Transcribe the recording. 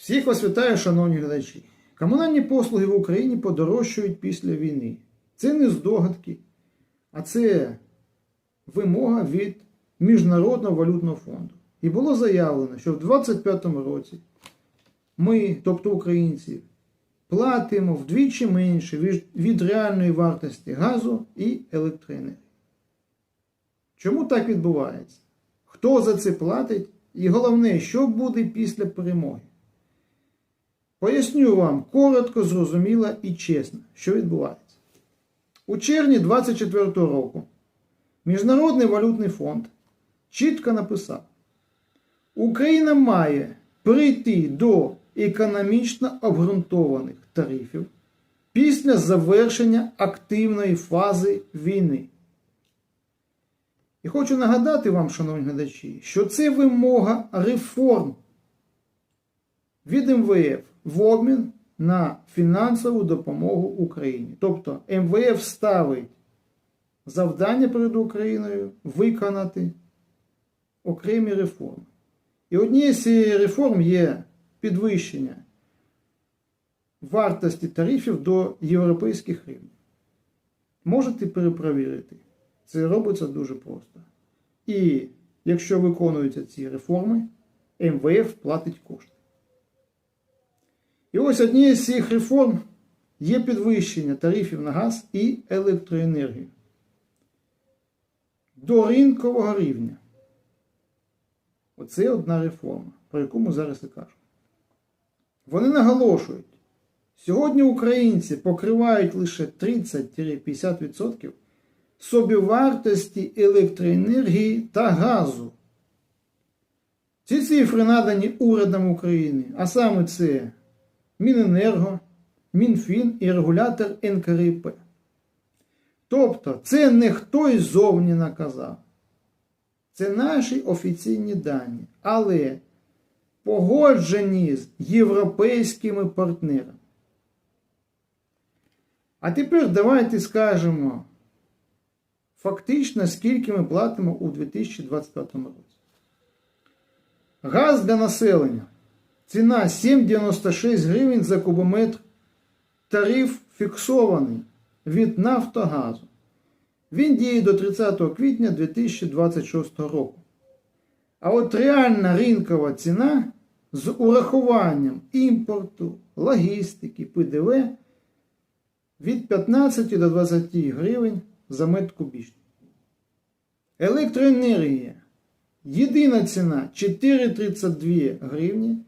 Всіх вас вітаю, шановні глядачі. Комунальні послуги в Україні подорожчають після війни. Це не здогадки, а це вимога від Міжнародного валютного фонду. І було заявлено, що в 2025 році ми, тобто українці, платимо вдвічі менше від реальної вартості газу і електроенергії. Чому так відбувається? Хто за це платить? І головне, що буде після перемоги? Поясню вам коротко, зрозуміло і чесно, що відбувається. У червні 2024 року Міжнародний валютний фонд чітко написав: Україна має прийти до економічно обґрунтованих тарифів після завершення активної фази війни. І хочу нагадати вам, шановні глядачі, що це вимога реформ від МВФ в обмін на фінансову допомогу Україні. Тобто МВФ ставить завдання перед Україною виконати окремі реформи. І однією з цієї реформ є підвищення вартості тарифів до європейських рівнів. Можете перепровірити. Це робиться дуже просто. І якщо виконуються ці реформи, МВФ платить кошти. І ось однією з цих реформ є підвищення тарифів на газ і електроенергію до ринкового рівня. Оце одна реформа, про яку ми зараз і кажемо. Вони наголошують, сьогодні українці покривають лише 30-50% собівартості електроенергії та газу. Ці цифри надані урядом України, а саме це Міненерго, Мінфін і регулятор НКРІП. Тобто, це не хтось зовні наказав. Це наші офіційні дані, але погоджені з європейськими партнерами. А тепер давайте скажемо фактично, скільки ми платимо у 2025 році. Газ для населення. Ціна 7,96 гривень за кубометр. Тариф фіксований від Нафтогазу. Він діє до 30 квітня 2026 року. А от реальна ринкова ціна з урахуванням імпорту, логістики, ПДВ від 15 до 20 гривень за метр кубічний. Електроенергія. Єдина ціна 4,32 гривні